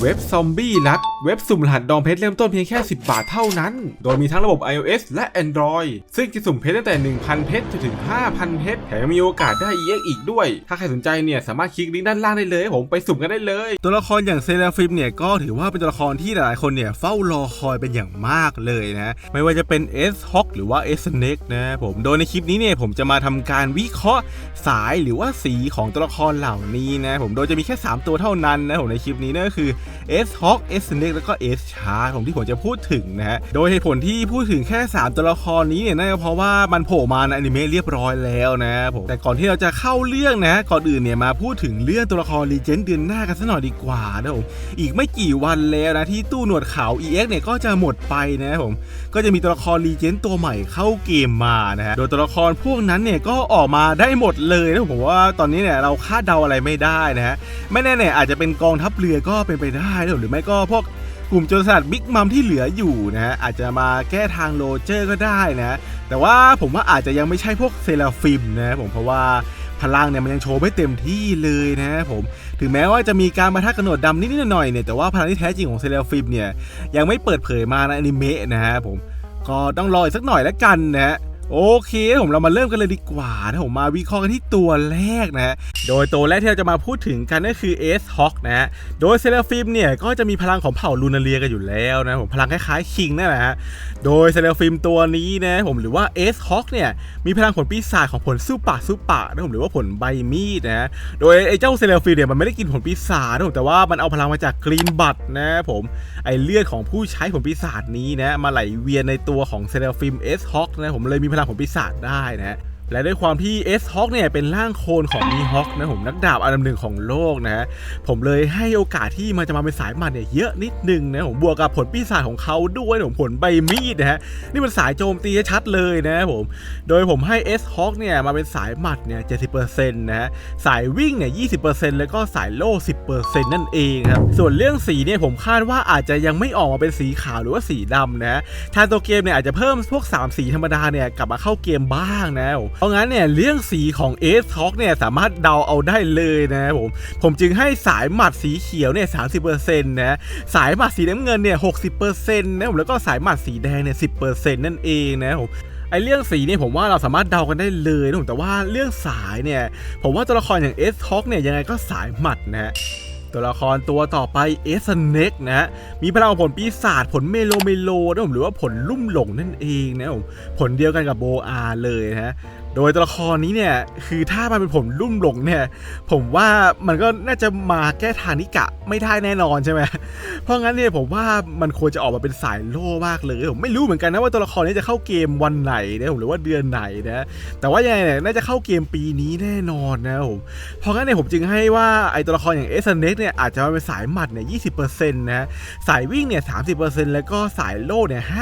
เว็บซอมบี้รัดเว็บสุ่มรหัสดองเพชรเริ่มต้นเพียงแค่ 10 บาทเท่านั้น โดยมีทั้งระบบ iOS และ Android ซึ่งจะสุ่มเพชรตั้งแต่ 1,000 เพชรจนถึง 5,000 เพชรแถมยังมีโอกาสได้ EX อีกด้วย ถ้าใครสนใจเนี่ยสามารถคลิกลิงก์ด้านล่างได้เลยผมไปสุ่มกันได้เลย ตัวละครอย่างเซราฟิมเนี่ยก็ถือว่าเป็นตัวละครที่หลายคนเนี่ยเฝ้ารอคอยเป็นอย่างมากเลยนะไม่ว่าจะเป็น S Hawk หรือว่า S Snake นะผมโดยในคลิปนี้เนี่ยผมจะมาทำการวิเคราะห์สายหรือว่าสีของตัวละครเหล่านี้นะผมโดยจะมีแค่ 3 ตัวเท่านั้นนะผมในคลิปนี้นั่นก็คือ S Hawk S Snake แล้วก็ S Shark ผมที่ผมจะพูดถึงนะฮะ โดยเหตุผลที่พูดถึงแค่ 3 ตัวละครนี้เนี่ยนั่นก็เพราะว่ามันโผล่มาในอนิเมะเรียบร้อยแล้วนะผม แต่ก่อนที่เราจะเข้าเรื่องนะ ก่อนอื่นเนี่ยมาพูดถึงเรื่องตัวละครรีเจนเดือนหน้ากันสักหน่อยดีกว่านะผม อีกไม่กี่วันแล้วนะที่ตู้หนวดขาว EX เนี่ยก็จะหมดไปนะผม ก็จะมีตัวละครรีเจนตัวใหม่เข้าเกมมานะฮะ โดยตัวละครพวกนั้นเนี่ยก็ออกมาได้หมดเลยนะผมว่าตอนนี้เนี่ยเราคาดเดาอะไรไม่ได้นะฮะ ไม่แน่เนี่ยอาจจะเป็นกองทัพเรือก็เป็นไปได้หรือไม่ก็พวกกลุ่มโจรสลัดบิ๊กมัมที่เหลืออยู่นะฮะอาจจะมาแก้ทางโรเจอร์ก็ได้นะแต่ว่าผมว่าอาจจะยังไม่ใช่พวกเซราฟิมนะผมเพราะว่าพลังเนี่ยมันยังโชว์ไม่เต็มที่เลยนะผมถึงแม้ว่าจะมีการมาทักกระโนดดำนิดๆหน่อยๆเนี่ยแต่ว่าพลังที่แท้จริงของเซราฟิมเนี่ยยังไม่เปิดเผยมาในอนิเมะนะฮะผมก็ต้องรออีกสักหน่อยแล้วกันนะฮะ โอเคผมเรามาเริ่มกันเลยดีกว่านะผมมาวิเคราะห์กันที่ตัวแรกนะฮะโดยตัวแรกที่เราจะมาพูดถึงกันก็คือ S Hawk นะฮะโดยเซเลฟิมเนี่ยก็จะมีพลังของเผ่าลูนาเรียกันอยู่แล้วนะผมพลังคล้ายๆคิงนั่นแหละฮะโดยเซเลฟิมตัวนี้นะผมหรือว่า S Hawk เนี่ยมีพลังผลปีศาจของผลสู้ปะสู้ปะนะผมหรือว่าผลใบมีดนะฮะโดยไอ้เจ้าเซเลฟิมเนี่ยมันไม่ได้กินผลปีศาจนะผมแต่ว่ามันเอาพลังมาจากกรีนบัตนะผมไอเลือดของผู้ใช้ผลปีศาจนี้นะมาไหลเวียนในตัวของเซเลฟิม S Hawk นะผมเลยมีพลังของปีศาจได้นะ และด้วยความที่ S Hawk เนี่ยเป็นร่างโคลนของ e Hawk นะผมนักดาบอันดับหนึ่งของโลกนะฮะผมเลยให้โอกาสที่มันจะมาเป็นสายหมัดเนี่ยเยอะนิดนึงนะผมบวกกับผลปีศาจของเขาด้วยผมผลใบมีดนะฮะนี่มันสายโจมตีชัดเลยนะผมโดยผมให้ S Hawk เนี่ยมาเป็นสายหมัดเนี่ย70%นะฮะสายวิ่งเนี่ย20%แล้วก็สายโล่10%นั่นเองครับส่วนเรื่องสีเนี่ยผมคาดว่าอาจจะยังไม่ออกมาเป็นสีขาวหรือว่าสีดำนะฮะทางตัวเกมเนี่ยอาจจะเพิ่มพวก3สีธรรมดาเนี่ยกลับมาเข้าเกมบ้างนะผมเพราะงั้นเนี่ยเรื่องสีของ a อ t a l k เนี่ยสามารถเดาเอาได้เลยนะผมผมจึงให้สายหมัดสีเขียวเนี่ยสามสิบเปอร์เซ็นต์นะสายหมัดสีน้ำเงินเนี่ยหกสิบเปอร์เซ็นต์นะผมแล้วก็สายหมัดสีแดงเนี่ยสิบเปอร์เซ็นต์นั่นเองนะผมไอเรื่องสีเนี่ยผมว่าเราสามารถเดากันได้เลยนะผมแต่ว่าเรื่องสายเนี่ยผมว่าตัวละครอย่างเอสท็อกเนี่ยยังไงก็สายหมัดนะฮะตัวละครตัวต่อไปเอสเน็กนะฮะมีพลังของผลปีศาจผลเมโลเมโลนะผมหรือว่าผลลุ่มหลงนั่นเองนะผมผลเดียวกันกับโบอาเลยนะฮะ โดยตัวละครนี้เนี่ยคือถ้ามันเป็นผมรุ่มหลงเนี่ยผมว่ามันก็น่าจะมาแก้ทางนิกะไม่ได้แน่นอนใช่ไหมเพราะงั้นเนี่ยผมว่ามันควรจะออกมาเป็นสายโล่มากเลยผมไม่รู้เหมือนกันนะว่าตัวละครนี้จะเข้าเกมวันไหนนะผมหรือว่าเดือนไหนนะแต่ว่ายังไงเนี่ยน่าจะเข้าเกมปีนี้แน่นอนนะผมเพราะงั้นเนี่ยผมจึงให้ว่าไอตัวละครอย่างเอสเน็กเนี่ยอาจจะมาเป็นสายหมัดเนี่ยยีนะสายวิ่งเนี่ยสาแล้วก็สายโล่เนี่ยห้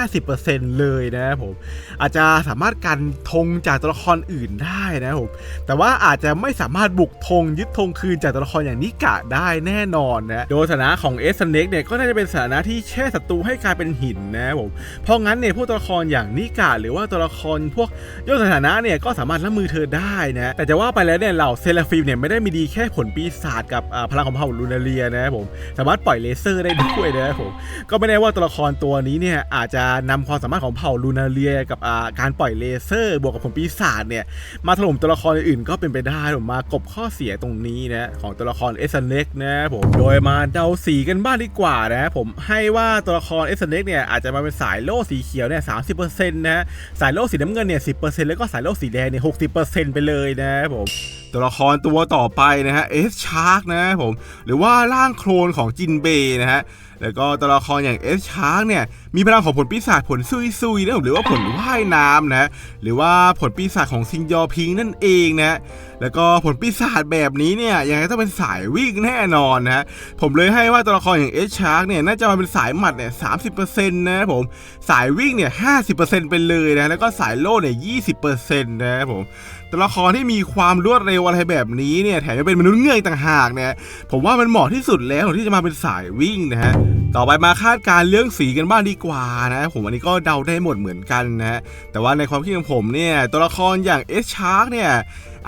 เลยนะผมอาจจะสามารถกันธงจากตัวละครอื่นได้นะผมแต่ว่าอาจจะไม่สามารถบุกธงยึดธงคืนจากตัวละครอย่างนิกะได้แน่นอนนะโดยสถานะของเอสเน็กเนี่ยก็น่าจะเป็นสถานะที่แช่ศัตรูให้กลายเป็นหินนะผมเพราะงั้นเนี่ยพวกตัวละครอย่างนิกะหรือว่าตัวละครพวกย่นสถานะเนี่ยก็สามารถรับมือเธอได้นะแต่จะว่าไปแล้วเนี่ยเหล่าเซราฟิมเนี่ยไม่ได้มีดีแค่ผลปีศาจกับพลังของเผ่าลูนาเรียนะครับผมสามารถปล่อยเลเซอร์ได้ด้วยนะครับผมก็ไม่แน่ว่าตัวละครตัวนี้เนี่ยอาจจะนำความสามารถของเผ่าลูนาเรียกับการปล่อยเลเซอร์ บวกกับผลปีศาจเนี่ยมาถล่มตัวละครอื่นก็เป็นไปได้ผมมากบข้อเสียตรงนี้นะของตัวละครเอสเน็กนะผมโดยมาเดาสีกันบ้างดีกว่านะผมให้ว่าตัวละครเอสเน็กเนี่ยอาจจะมาเป็นสายโล่สีเขียวเนี่ยสามสิบเปอร์เซ็นต์นะสายโล่สีน้ำเงินเนี่ยสิบเปอร์เซ็นต์แล้วก็สายโล่สีแดงเนี่ยหกสิบเปอร์เซ็นต์ไปเลยนะผมตัวละครตัวต่อไปนะฮะเอสชาร์กนะผมหรือว่าร่างโคลนของจินเบนะฮะ แล้วก็ตัวละครอย่างเอสชาร์กเนี่ย มีพลังของผลปีศาจผลซุยซุยนะหรือว่าผลว่ายน้ำนะ หรือว่าผลปีศาจของซิงยอพิงนั่นเองนะแล้วก็ผลปีศาจแบบนี้เนี่ยยังไงต้องเป็นสายวิ่งแน่นอนนะผมเลยให้ว่าตัวละครอย่างเอชชาร์กเนี่ยน่าจะมาเป็นสายหมัดเนี่ยสามสิบเปอร์เซ็นต์นะผมสายวิ่งเนี่ยห้าสิบเปอร์เซ็นต์ไปเลยนะแล้วก็สายโล่เนี่ยยี่สิบเปอร์เซ็นต์นะผมตัวละครที่มีความรวดเร็วอะไรแบบนี้เนี่ยแถมยังเป็นมนุษย์เงือกต่างหากเนี่ยผมว่ามันเหมาะที่สุดแล้วที่จะมาเป็นสายวิ่งนะฮะต่อไปมาคาดการเรื่องสีกันบ้างดีกว่านะผมอันนี้ก็เดาได้หมดเหมือนกันนะแต่ว่าในความคิดของผมเนี่ยตัวละครอย่างเอชชาร์กเนี่ย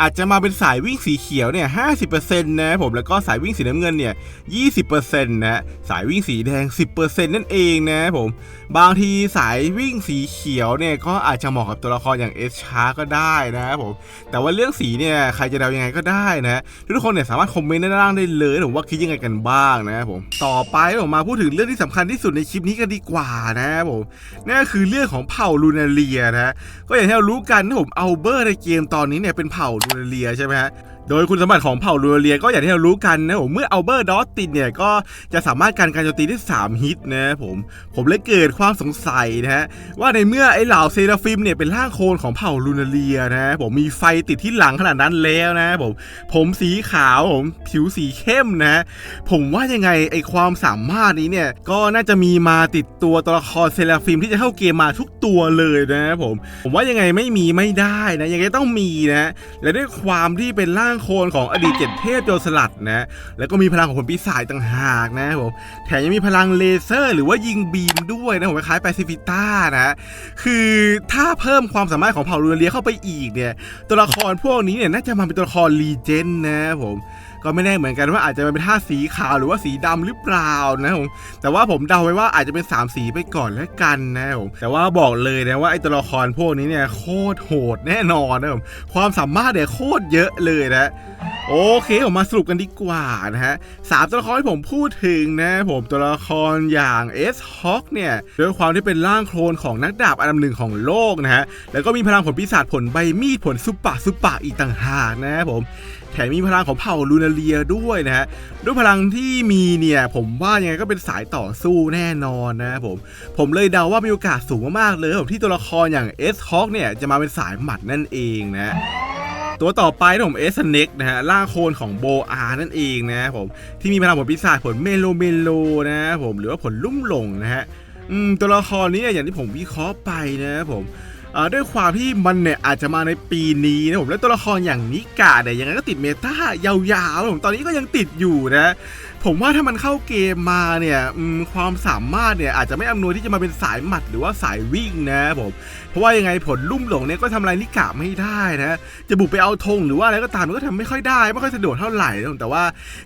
อาจจะมาเป็นสายวิ่งสีเขียวเนี่ย50%นะผมแล้วก็สายวิ่งสีน้ำเงินเนี่ย20%นะสายวิ่งสีแดง10%นั่นเองนะผมบางทีสายวิ่งสีเขียวเนี่ยก็อาจจะเหมาะกับตัวละครอย่างเอชชาก็ได้นะครับผมแต่ว่าเรื่องสีเนี่ยใครจะเดายังไงก็ได้นะทุกคนเนี่ยสามารถคอมเมนต์ด้านล่างได้เลยผมว่าคิดยังไงกันบ้างนะครับผมต่อไปผมมาพูดถึงเรื่องที่สำคัญที่สุดในคลิปนี้กันดีกว่านะครับผมนั่นก็คือเรื่องของเผ่าลูนาเลียนะก็อย่างที่เรารู้กันนะผมอัลเบอร์ในเกมตอนนี้เนี่ยเป็นเผ่าบูเลียใช่ไหมฮะ โดยคุณสมบัติของเผ่าลูนาเลียก็อย่างที่เรารู้กันนะผมเมื่อเอัลเบอร์ดอสตินเนี่ยก็จะสามารถการการโจมตีได้ 3 ฮิตนะผมผมเลยเกิดความสงสัยนะฮะว่าในเมื่อไอ้เหล่าเซราฟิมเนี่ยเป็นร่างโคลนของเผ่าลูนาเลียนะผมมีไฟติดที่หลังขนาดนั้นแล้วนะผมผมสีขาวผมผิวสีเข้มนะ ผมว่ายังไงไอความสามารถนี้เนี่ยก็น่าจะมีมาติดตัวตัวละครเซราฟิมที่จะเข้าเกมมาทุกตัวเลยนะผมผมว่ายังไงไม่มีไม่ได้นะยังไงต้องมีนะและด้วยความที่เป็นร่างโคลนของอดีตเจ็ดเทพโจรสลัดนะแล้วก็มีพลังของผลปีศาจต่างหากนะผมแถมยังมีพลังเลเซอร์ หรือว่ายิงบีมด้วยนะผมคล้ายแปซิฟิต้านะคือถ้าเพิ่มความสามารถของเผ่าลูเรียเข้าไปอีกเนี่ยตัวละครพวกนี้เนี่ยน่าจะมาเป็นตัวละครรีเจนนะผม ก็ไม่แน่เหมือนกันว่าอาจจะมาเป็นท่าสีขาวหรือว่าสีดำหรือเปล่านะผมแต่ว่าผมเดาไว้ว่าอาจจะเป็น 3 สีไปก่อนแล้วกันนะผมแต่ว่าบอกเลยนะว่าไอ้ตัวละครพวกนี้เนี่ยโคตรโหดแน่นอนนะผมความสามารถเนี่ยโคตรเยอะเลยนะโอเคผมมาสรุปกันดีกว่านะฮะสามตัวละครที่ผมพูดถึงนะผมตัวละครอย่างเอสฮอคเนี่ยด้วยความที่เป็นร่างโคลนของนักดาบอันดับหนึ่งของโลกนะฮะแล้วก็มีพลังผลปีศาจผลใบมีดผลซุปปะซุปปะอีกต่างหากนะผมแถมมีพลังของเผ่าลูนาเลียด้วยนะฮะด้วยพลังที่มีเนี่ยผมว่ายังไงก็เป็นสายต่อสู้แน่นอนนะครับผมผมเลยเดาว่ามีโอกาสสูงมากๆเลยผมที่ตัวละครอย่างเอสฮอคเนี่ยจะมาเป็นสายหมัดนั่นเองนะตัวต่อไปผมเอสเน็กนะฮะล่างโคลนของโบอานั่นเองนะครับผมที่มีพลังผลปีศาจผลเมโลเมโลนะครับผมหรือว่าผลลุ่มหลงนะฮะตัวละครนี้อย่างที่ผมวิเคราะห์ไปนะครับผม ด้วยความที่มันเนี่ยอาจจะมาในปีนี้นะผมและตัวละครอย่างนิกาเนี่ยยังไงก็ติดเมตายาวๆผมตอนนี้ก็ยังติดอยู่นะ ผมว่าถ้ามันเข้าเกมมาเนี่ยอืมความสามารถเนี่ยอาจจะไม่อำนวยที่จะมาเป็นสายหมัดหรือว่าสายวิ่งนะผมเพราะว่ายังไงผลลุ่มหลงเนี่ยก็ทำอะไรนิกะไม่ได้นะจะบุกไปเอาธงหรือว่าอะไรก็ตามมันก็ทำไม่ค่อยได้ไม่ค่อยสะดวกเท่าไหร่นะผมแต่ว่า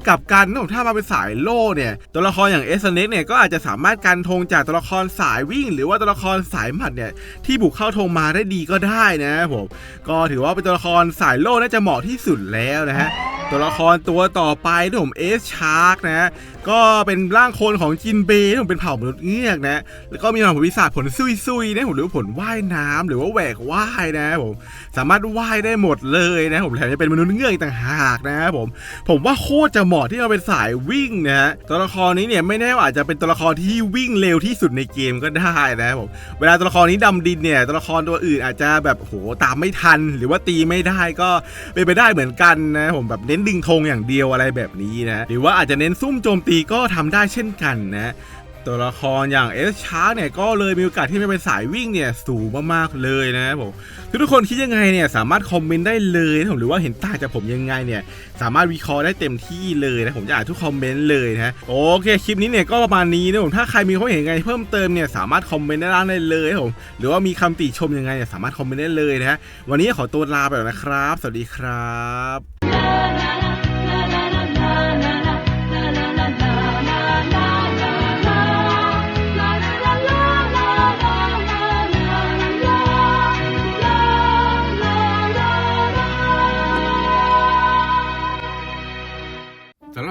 กับการนะผมถ้ามาเป็นสายโล่เนี่ยตัวละครอย่างเอสเน็กเนี่ยก็อาจจะสามารถกันธงจากตัวละครสายวิ่ง หรือว่าตัวละครสายหมัดเนี่ยที่บุกเข้าธงมาได้ดีก็ได้นะผมก็ถือว่าเป็นตัวละครสายโล่น่าจะเหมาะที่สุดแล้วนะฮะตัวละครตัวต่อไปที่ผมเอสชาร์กนะ ก็เป็นร่างโคลนของจินเบย์ที่ผมเป็นเผ่ามนุษย์เงือกนะ แล้วก็มีพลังผลวิสาจผลซุยซุยๆนะผมหรือผลว่ายน้ำหรือว่าแหวกว่ายนะผมสามารถว่ายได้หมดเลยนะผมแถมยังเป็นมนุษย์เงือกต่างหากนะผมผมว่าโคตรจะเหมาะที่เราเป็นสายวิ่งนะฮะตัวละครนี้เนี่ยไม่แน่ว่าอาจจะเป็นตัวละครที่วิ่งเร็วที่สุดในเกมก็ได้นะผมเวลาตัวละครนี้ดำดินเนี่ยตัวละครตัวอื่นอาจจะแบบโหตามไม่ทัน หรือว่าตีไม่ได้ก็เป็นไปได้เหมือนกันนะผมแบบเน้นดึงธงอย่างเดียวอะไรแบบนี้นะหรือว่าอาจจะเน้นซุ่มโจมตีก็ทำได้เช่นกันนะตัวละครอย่างเอสชาร์เนี่ยก็เลยมีโอกาสที่จะเป็นสายวิ่งเนี่ยสูงมากๆเลยนะครับผมทุกคนคิดยังไงเนี่ยสามารถคอมเมนต์ได้เลยนะผมหรือว่าเห็นต่างจากผมยังไงเนี่ยสามารถวิเคราะห์ได้เต็มที่เลยนะผมจะอ่านทุกคอมเมนต์เลยนะโอเคคลิปนี้เนี่ยก็ประมาณนี้นะผมถ้าใครมีความเห็นยังไงเพิ่มเติมเนี่ยสามารถคอมเมนต์ได้ล่างได้เลยนะผมหรือว่ามีคำติชมยังไงเนี่ยสามารถคอมเมนต์ได้เลยนะวันนี้ขอตัวลาไปก่อนนะครับ สวัสดีครับ